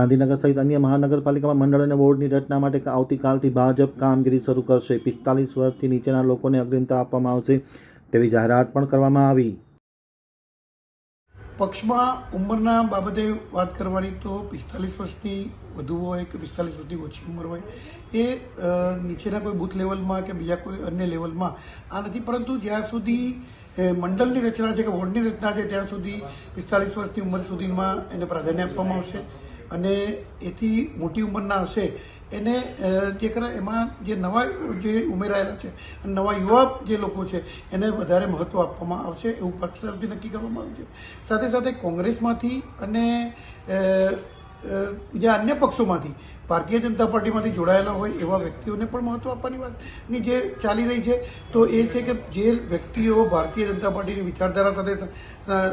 ગાંધીનગર સહિત અન્ય મહાનગરપાલિકામાં મંડળ અને વોર્ડની રચના માટે આવતીકાલથી ભાજપ કામગીરી શરૂ કરશે. પિસ્તાલીસ વર્ષથી નીચેના લોકોને અગ્રિમતા આપવામાં આવશે તેવી જાહેરાત પણ કરવામાં આવી. પક્ષમાં ઉંમરના બાબતે વાત કરવાની તો પિસ્તાલીસ વર્ષની વધુ હોય કે પિસ્તાલીસ વર્ષની ઓછી ઉંમર હોય, એ નીચેના કોઈ બૂથ લેવલમાં કે બીજા કોઈ અન્ય લેવલમાં આ નથી. પરંતુ જ્યાં સુધી મંડળની રચના છે કે વોર્ડની રચના છે, ત્યાં સુધી પિસ્તાલીસ વર્ષની ઉંમર સુધીમાં એને પ્રાધાન્ય આપવામાં આવશે. અને એથી મોટી ઉંમરના હશે. એને જે ખરા એમાં જે નવા જે ઉમેરાયેલા છે, અને નવા યુવા જે લોકો છે, એને વધારે મહત્ત્વ આપવામાં આવશે એવું પક્ષ તરફથી નક્કી કરવામાં આવ્યું છે. સાથે સાથે કોંગ્રેસમાંથી અને બીજા અન્ય પક્ષોમાંથી, ભારતીય જનતા પાર્ટીમાંથી જોડાયેલા હોય એવા વ્યક્તિઓને પણ મહત્ત્વ આપવાની વાતની જે ચાલી રહી છે, તો એ છે કે જે વ્યક્તિઓ ભારતીય જનતા પાર્ટીની વિચારધારા સાથે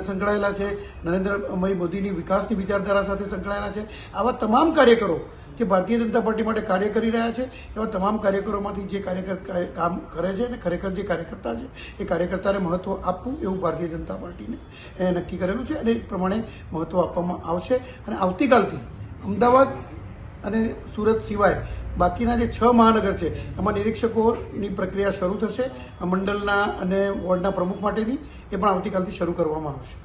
સંકળાયેલા છે નરેન્દ્રભાઈ મોદીની વિકાસની વિચારધારા સાથે સંકળાયેલા છે, આવા તમામ કાર્યકરો જે ભારતીય જનતા પાર્ટી માટે કાર્ય કરી રહ્યા છે, એવા તમામ કાર્યકરોમાંથી જે કાર્યકર કામ કરે છે અને ખરેખર જે કાર્યકર્તા છે, એ કાર્યકર્તાને મહત્ત્વ આપવું એવું ભારતીય જનતા પાર્ટીને એ નક્કી કરેલું છે અને એ પ્રમાણે મહત્ત્વ આપવામાં આવશે. અને આવતીકાલથી અમદાવાદ અને સુરત સિવાય બાકીના જે છ મહાનગર છે, એમાં નિરીક્ષકોની પ્રક્રિયા શરૂ થશે મંડળના અને વોર્ડના પ્રમુખ માટેની એ પણ આવતીકાલથી શરૂ કરવામાં આવશે.